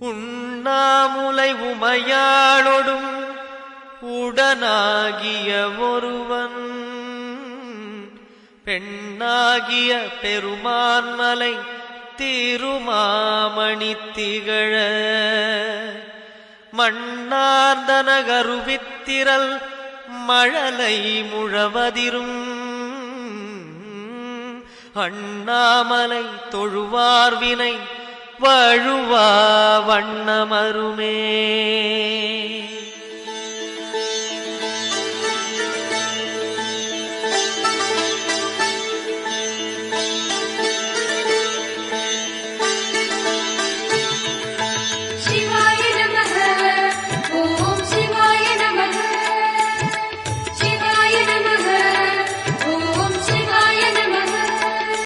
உண்ணாமுலை உமையாளொடும் உடனாகிய ஒருவன். பெண்ணாகிய பெருமான் மலை திருமாமணி திகழ. மண்ணார்ந்தனகருவித்திரல் மழலை முழவதிரும். அண்ணாமலை தொழுவார்வினை வழுவா வண்ணமருமே.